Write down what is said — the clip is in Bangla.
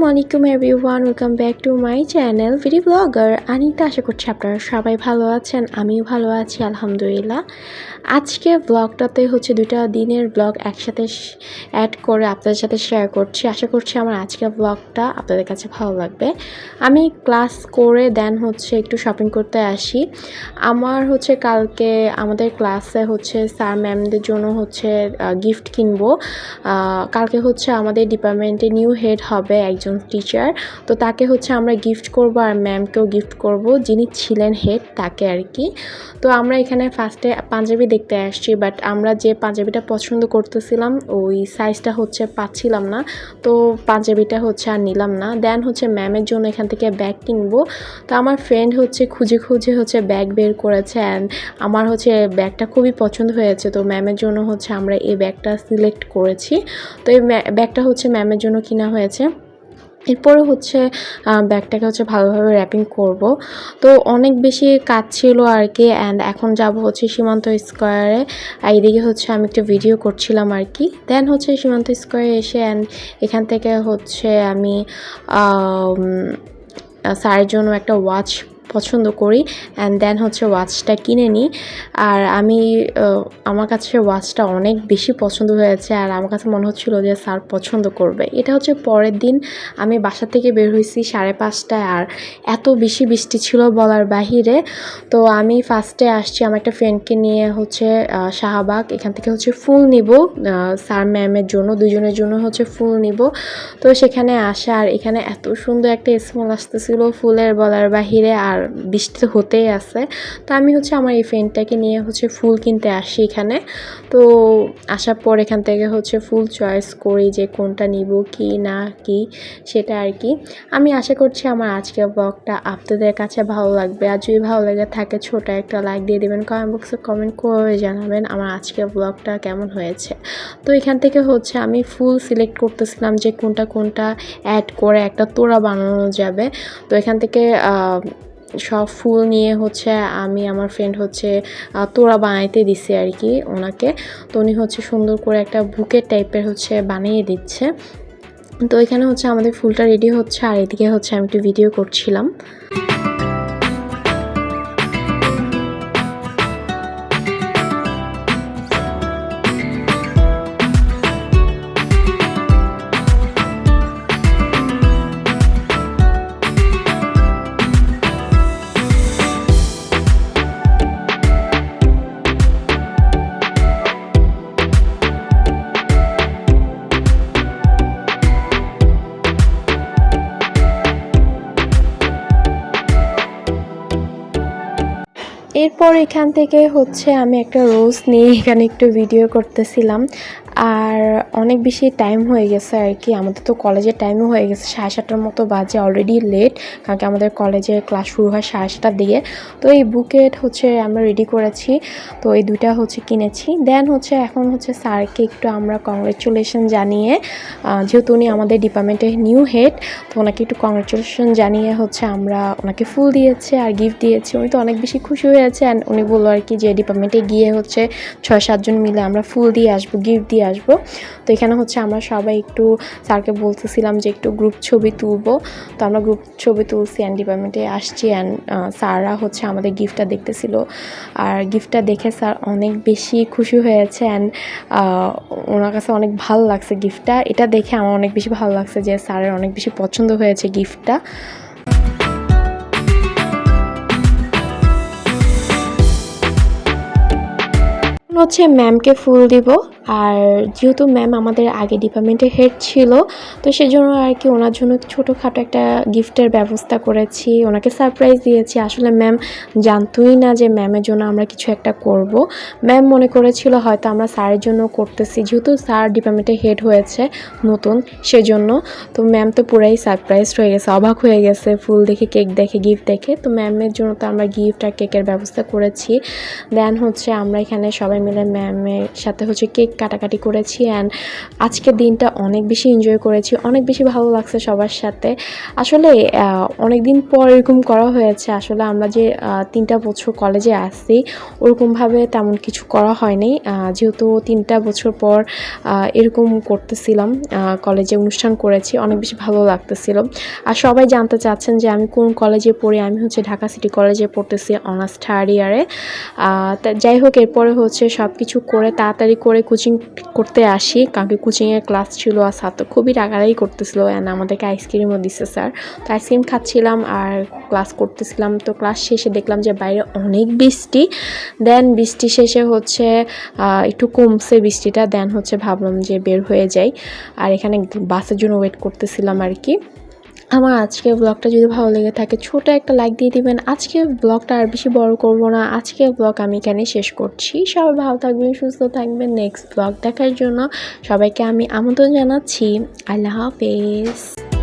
আসসালামু আলাইকুম everyone welcome back to my channel VD blogger Anita, আশা করছি আপনারা সবাই ভালো আছেন, আমিও ভালো আছি, আলহামদুলিল্লাহ। আজকে ব্লগটাতে হচ্ছে দুইটা দিনের ব্লগ একসাথে অ্যাড করে আপনাদের সাথে শেয়ার করছি। আশা করছি আমার আজকের ব্লগটা আপনাদের কাছে ভালো লাগবে। আমি ক্লাস করে দেন হচ্ছে একটু শপিং করতে আসি। আমার হচ্ছে কালকে আমাদের ক্লাসে হচ্ছে স্যার ম্যামদের জন্য হচ্ছে গিফট কিনবো। কালকে হচ্ছে আমাদের ডিপার্টমেন্টে নিউ হেড হবে একজন টিচার তো তাকে হচ্ছে আমরা গিফট করব আর ম্যামকেও গিফট করব। যিনি ছিলেন হেড তাকে আর কি। তো আমরা এখানে ফার্স্টে পাঞ্জাবি দেখতে আসছি বাট আমরা যে পাঞ্জাবিটা পছন্দ করতেছিলাম, ওই সাইজটা হচ্ছে পাচ্ছিলাম না। তো পাঞ্জাবিটা হচ্ছে আর নিলাম না। দেন হচ্ছে ম্যামের জন্য এখান থেকে ব্যাগ কিনবো। তো আমার ফ্রেন্ড হচ্ছে খুঁজে খুঁজে হচ্ছে ব্যাগ বের করেছে অ্যান্ড আমার হচ্ছে ব্যাগটা খুবই পছন্দ হয়েছে। তো ম্যামের জন্য হচ্ছে আমরা এই ব্যাগটা সিলেক্ট করেছি। তো এই ব্যাগটা হচ্ছে ম্যামের জন্য কিনা হয়েছে। এরপরে হচ্ছে ব্যাগটাকে হচ্ছে ভালোভাবে র্যাপিং করব। তো অনেক বেশি কাজ ছিল আর কি অ্যান্ড এখন যাব হচ্ছে সীমান্ত স্কোয়ারে এইদিকে হচ্ছে আমি একটা ভিডিও করছিলাম আর কি দেন হচ্ছে সীমান্ত স্কোয়ারে এসে অ্যান্ড এখান থেকে হচ্ছে আম, স্যারের জন্য একটা ওয়াচ পছন্দ করি অ্যান্ড দেন হচ্ছে ওয়াচটা কিনে নিই। আর আমি আমার কাছে ওয়াচটা অনেক বেশি পছন্দ হয়েছে, আর আমার কাছে মনে হচ্ছিল যে স্যার পছন্দ করবে। এটা হচ্ছে পরের দিন, আমি বাসা থেকে বের হয়েছি সাড়ে পাঁচটায়, আর এত বেশি বৃষ্টি ছিল বলার বাহিরে। তো আমি ফার্স্টে আসছি, আমার একটা ফ্রেন্ডকে নিয়ে হচ্ছে শাহবাগ, এখান থেকে হচ্ছে ফুল নিব। স্যার ম্যামের জন্য, দুজনের জন্য হচ্ছে ফুল নিব। তো সেখানে আসা, আর এখানে এত সুন্দর একটা স্মেল আসতেছিল ফুলের বলার বাহিরে, আর বৃষ্টি হতেই আছে। তো আমি হচ্ছে আমার এই ফ্রেন্ডটাকে নিয়ে হচ্ছে ফুল কিনতে আসি এখানে। তো আসার পর এখান থেকে হচ্ছে ফুল চয়েস করি যে কোনটা নিব, কি না, কি সেটা আর কি। আমি আশা করছি আমার আজকের ব্লগটা আপনাদের কাছে ভালো লাগবে। আর যদি ভালো লাগে থাকে ছোট একটা লাইক দিয়ে দেবেন কমেন্ট বক্সে কমেন্ট করে জানাবেন আমার আজকের ব্লগটা কেমন হয়েছে। তো এখান থেকে হচ্ছে আমি ফুল সিলেক্ট করতেছিলাম যে কোনটা কোনটা অ্যাড করে একটা তোড়া বানানো যাবে। তো এখান থেকে সব ফুল নিয়ে হচ্ছে আমি আমার ফ্রেন্ড হচ্ছে তোরা তোড়া বানাইতে দিছে আর কি ওনাকে। তো উনি হচ্ছে সুন্দর করে একটা বুকের টাইপের হচ্ছে বানিয়ে দিচ্ছে। তো এখানে হচ্ছে আমাদের ফুলটা রেডি হচ্ছে আর এদিকে হচ্ছে আমি একটু ভিডিও করছিলাম। এরপর এখান থেকে হচ্ছে আমি একটা রোজ নিয়ে এখানে একটু ভিডিও করতেছিলাম। আর অনেক বেশি টাইম হয়ে গেছে আর কি। আমাদের তো কলেজের টাইমও হয়ে গেছে, সাড়ে সাতটার মতো বাজে অলরেডি লেট কারণ কি আমাদের কলেজে ক্লাস শুরু হয় সাড়ে সাতটার দিকে তো এই বুকেট হচ্ছে আমরা রেডি করেছি, তো এই দুইটা হচ্ছে কিনেছি। দেন হচ্ছে এখন হচ্ছে স্যারকে একটু আমরা কংগ্রেচুলেশন জানিয়ে যেহেতু উনি আমাদের ডিপার্টমেন্টের নিউ হেড তো ওনাকে একটু কংগ্রেচুলেশন জানিয়ে হচ্ছে আমরা ওনাকে ফুল দিয়েছে আর গিফট দিয়েছি। উনি তো অনেক বেশি খুশি হয়েছে অ্যান্ড উনি বলল আর কি যে ডিপার্টমেন্টে গিয়ে হচ্ছে ছয় সাতজন মিলে আমরা ফুল দিয়ে আসব গিফট দিয়ে আসব। তো এখানে হচ্ছে আমরা সবাই একটু স্যারকে বলতেছিলাম যে একটু গ্রুপ ছবি তুলবো। তো আমরা গ্রুপ ছবি তুলছি অ্যান্ড ডিপার্টমেন্টে আসছি অ্যান্ড স্যাররা হচ্ছে আমাদের গিফটটা দেখতেছিল। আর গিফটটা দেখে স্যার অনেক বেশি খুশি হয়েছে অ্যান্ড ওনার কাছে অনেক ভালো লাগছে গিফটটা এটা দেখে আমার অনেক বেশি ভালো লাগছে যে স্যারের অনেক বেশি পছন্দ হয়েছে গিফটটা হচ্ছে ম্যামকে ফুল দিব। আর যেহেতু ম্যাম আমাদের আগে ডিপার্টমেন্টের হেড ছিল, তো সেজন্য আর কি ওনার জন্য ছোটোখাটো একটা গিফটের ব্যবস্থা করেছি, ওনাকে সারপ্রাইজ দিয়েছি। আসলে ম্যাম জানতোই না যে ম্যামের জন্য আমরা কিছু একটা করব। ম্যাম মনে করেছিল হয়তো আমরা স্যারের জন্য করতেছি, যেহেতু স্যার ডিপার্টমেন্টের হেড হয়েছে নতুন সেজন্য। তো ম্যাম তো পুরাই সারপ্রাইজ হয়ে গেছে, অবাক হয়ে গেছে, ফুল দেখে কেক দেখে গিফট দেখে। তো ম্যামের জন্য তো আমরা গিফট আর কেকের ব্যবস্থা করেছি। দেন হচ্ছে আমরা এখানে সবাই মিলে ম্যামের সাথে হচ্ছে কেক কাটাকাটি করেছি অ্যান্ড আজকের দিনটা অনেক বেশি এনজয় করেছি, অনেক বেশি ভালো লাগছে সবার সাথে। আসলে অনেক দিন পর এরকম করা হয়েছে, আসলে আমরা যে তিনটা বছর কলেজে আসছি ওরকমভাবে তেমন কিছু করা হয়নি। যেহেতু তিনটা বছর পর এরকম করতেছিলাম কলেজে অনুষ্ঠান করেছি, অনেক বেশি ভালো লাগতেছিল। আর সবাই জানতে চাচ্ছেন যে আমি কোন কলেজে পড়ি, আমি হচ্ছে ঢাকা সিটি কলেজে পড়তেছি অনার্স থার্ড ইয়ারে যাই হোক, এরপরে হচ্ছে সব কিছু করে তাড়াতাড়ি করে কোচিং করতে আসি। কারণ কি কোচিংয়ের ক্লাস ছিল আর ছাত্র খুবই রাগারাগি করতেছিল অ্যান্ড আমাদেরকে আইসক্রিমও দিচ্ছে স্যার তো আইসক্রিম খাচ্ছিলাম আর ক্লাস করতেছিলাম। তো ক্লাস শেষে দেখলাম যে বাইরে অনেক বৃষ্টি। দেন বৃষ্টি শেষে হচ্ছে একটু কমছে বৃষ্টিটা। দেন হচ্ছে ভাবলাম যে বের হয়ে যাই। আর এখানে বাসের জন্য ওয়েট করতেছিলাম আর কি। আমার আজকের ব্লগটা যদি ভালো লেগে থাকে, ছোট একটা লাইক দিয়ে দিবেন। আজকে ব্লগটা আর বেশি বড় করব না। আজকের ব্লগ আমি এখানে শেষ করছি। সবাই ভালো থাকবেন, সুস্থ থাকবেন। নেক্সট ব্লগ দেখার জন্য সবাইকে আমি আমন্ত্রণ জানাচ্ছি। আল্লাহ হাফেজ।